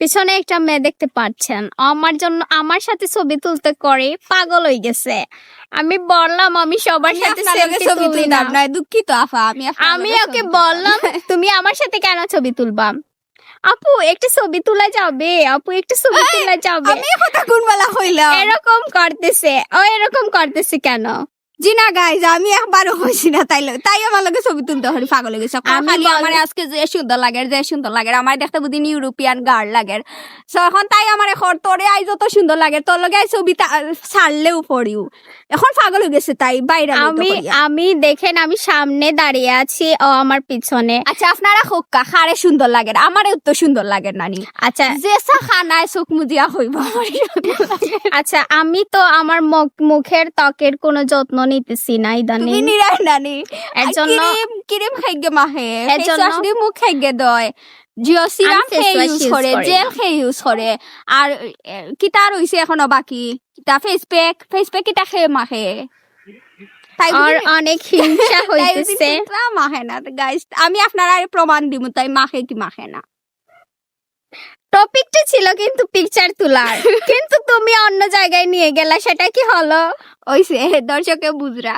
পিছনে একটা মেয়ে দেখতে পাচ্ছেন। আমার জন্য আমার সাথে ছবি তুলতে করে পাগল হয়ে গেছে। আমি বললাম আমি সবার সাথে ছবি না। তুলতাম না দুঃখিত আফা আমি আমি ওকে বললাম তুমি আমার সাথে কেন ছবি তুলবা? আপু একটা ছবি তোলা যাবে। আপু একটা ছবি তোলা যাবে। আমি কথা কোন বেলা কইলাম? এরকম করতেছে। ও এরকম করতেছে কেন? জি না গাইজ আমি একবারও হইছি না তাই তাই আমার লগে ছবি তুলতে হরি পাগল হয়ে গেছে খালি আমার আজকে যে সুন্দর লাগে যে সুন্দর লাগে আমার দেখতে বুদিন ইউরোপিয়ান গার্ল লাগে। সো এখন তাই আমার এখন তোরে আই যত সুন্দর লাগে তোর লগে ছবি ছাড়লেও পড়িও। এখন পাগল হয়ে গেছে তাই বাইরে আমি আমি দেখেন আমি সামনে দাঁড়িয়ে আছি ও আমার পিছনে। আচ্ছা আপনারা হোক্কা খারে সুন্দর লাগে? আমারও তো সুন্দর লাগে নানি আচ্ছা। যে খানায় চোখ মুজিয়া হইব আমার। আচ্ছা আমি তো আমার মুখ- মুখের ত্বকের কোনো যত্ন নিতেছি না তুমি নানি এর জন্য ক্রিম ক্রিম খাইগে মাহে। এর ফেস জন্য- ওয়াশ মুখ খাইগে দয়। খেয়ে ইউজ করে জেল। খেয়ে ইউজ করে। আর কিতা রইছে এখনও বাকি? কিতা ফেস প্যাক ফেস প্যাক কিতা খেয়ে মাখে আর অনেক হিংসা হইতেছে। মাখে না গাইস আমি আপনার আর প্রমাণ দিব তাই মাখে কি মাখে না। টপিকটা ছিল কিন্তু পিকচার তোলার। কিন্তু তুমি অন্য জায়গায় নিয়ে গেলা, সেটা কি হলো? ওইসে দর্শকে বুঝরা।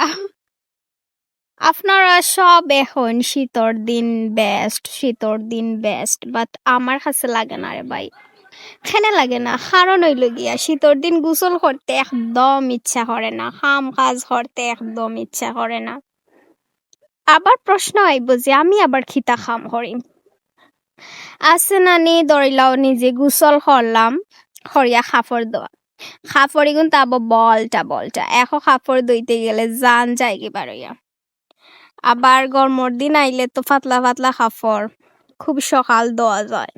আপনারা সব এখন শীতর দিন বেস্ট শীতর দিন বেস্ট বাট আমার কাছে লাগে না রে ভাই। খেনে লাগে না? কারণ হইল গিয়া, শীতর দিন গোসল করতে একদম ইচ্ছা করে না কাম কাজ করতে একদম ইচ্ছা করে না। আবার প্রশ্ন আইব যে, আমি আবার খিতা খাম করিম? আছে নানি ধরিলাও নিজে গোসল করলাম খরিয়া খাফর দেওয়া খাফরি কিন্তু আবার বলটা বলটা এখন খাফর দইতে গেলে জান যায় কি বারইয়া আবার গরমর দিন আইলে তো পাতলা পাতলা খাফর খুব সকাল দেওয়া যায়।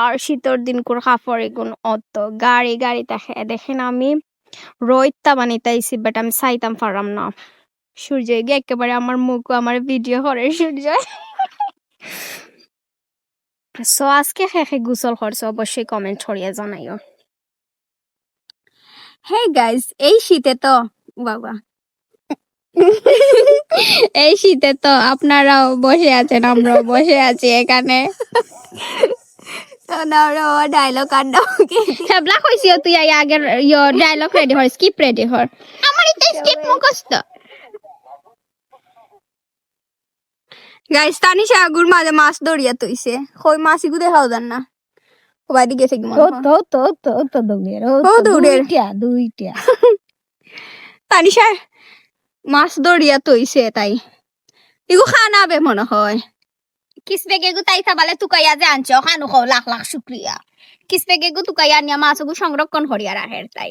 আর শীতর দিন করে খাফর এগুন অত, গাড়ি গাড়ি দেখে দেখেন আমি রোদটা বানিতাইছি বাট, আমি চাইতাম পারাম না। সূর্য গিয়ে একেবারে আমার মুখ আমার ভিডিও করে সূর্য সো আজকে শেষে গোসল করছ অবশ্যই কমেন্ট ছড়িয়ে জানাইও। হে গাইস এই শীতে তো বাবা এই শীতে তো আপনারাও বসে আছেন আমরাও বসে আছি এখানে। ডায়লগ আর দাও হেবলা কইছি তুই আগের ইয়ো ডায়লগ রেডি হর স্কিপ রেডি হর। আমার এটা স্কিপ মুখস্থ। গাইস তানিশা আগুর মাঝে মাছ দড়িয়া তৈছে কই মাছ ইগু দেখাও দেন না। সবাই দিকে থেকে মনে হয়। তো তো তো তো দৌড়ের ও ও দৌড়ের। দুইটা দুইটা। তানিশা মাছ দড়িয়া তৈছে তাই। ইগু খানা বে মনে হয়। কিস বেগে গু তাই সাবালে তুকাইয়া যে আনছো খানু খাও লাখ লাখ শুক্রিয়া। কিস বেগে গু তুকাইয়া নিয়া মাছগু সংরক্ষণ করিয়া রাখের তাই।